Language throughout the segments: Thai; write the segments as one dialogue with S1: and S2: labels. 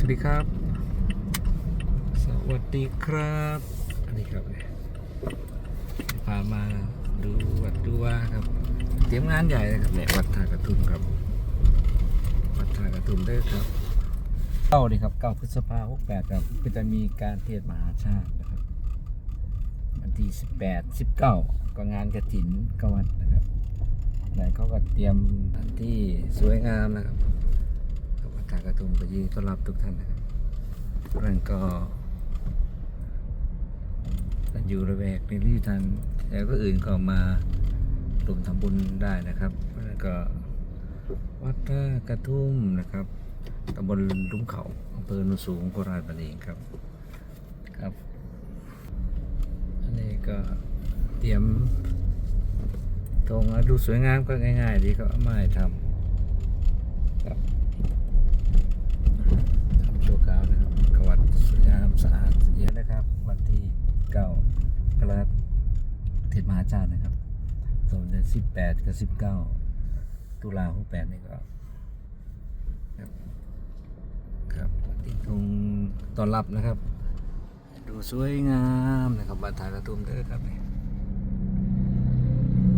S1: สวัสดีครับ สวัสดีครับ อันนี้ครับพามาดูวัดดูว่าครับ เตรียมงานใหญ่เลยครับเนี่ยวัดท่ากระทุ่มครับ วัดท่ากระทุ่มเด้ครับเก้าดีครับเก้าพฤษภาหกแปดครับก็จะมีการเทศมหาชาตินะครับวันที่สิบแปดสิบเก้าก็งานกระถินกวัดนะครับไหนเขาก็เตรียมสถานที่สวยงามนะครับ กับอากาศกระทุมก็ยินดีต้อนรับทุกท่านนะครับนั่นก็อยู่ระแวกในที่ทางแล้วก็อื่นก็มารวมทำบุญได้นะครับแล้วก็วัดท่ากระทุ่มนะครับตำบลลุ่มเขาอำเภอโนนสูงโคราชบันเองครับครับ อันนี้ก็เตรียมตรงดูสวยงามก็ง่าย ๆ ดีก็เอามาทำครับ ทำโชว์กาวนะครับกวัดสวยงามสะอาดเยอะนะครับ วันที่เก้ากรกฎาคม เทศมหาชาตินะครับ ส่วนเดือนสิบแปดกับสิบเก้าตุลาหกแปดนี่ก็ครับครับติดตรงตอนรับนะครับ ดูสวยงามนะครับบัตรทายกระตุ้มเด้อครับนี่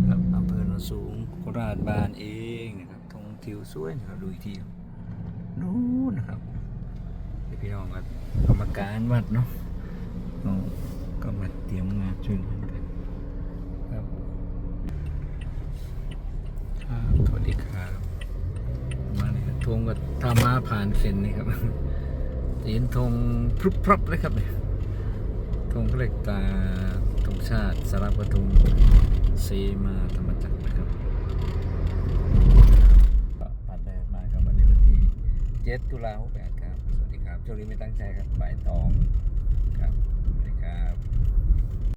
S1: ครับอำเภอโนนสูงโคราชบ้านเองนะครับทงทิวสวยนะครับดูอีกทีนู้นนะครับพี่น้องก็กรรมการวัดเนาะเราก็มาเตรียมงานช่วยเหลือกันครับครับสวัส ดีครับมาเนี่ยทงก็ถ้ามาผ่านเส้นนี่ครับจะเห็นธงพรุบพรับเลยครับเนี่ยธงเรียกตาธงชาติสารปทุมเซมาธรรมจักรนะครับผ่านไปมาครับวันนี้วันที่เจ็ดตุลาหกแปดครับ สวัสดีครับโชคดีไม่ตั้งใจครับบ่ายตองครับ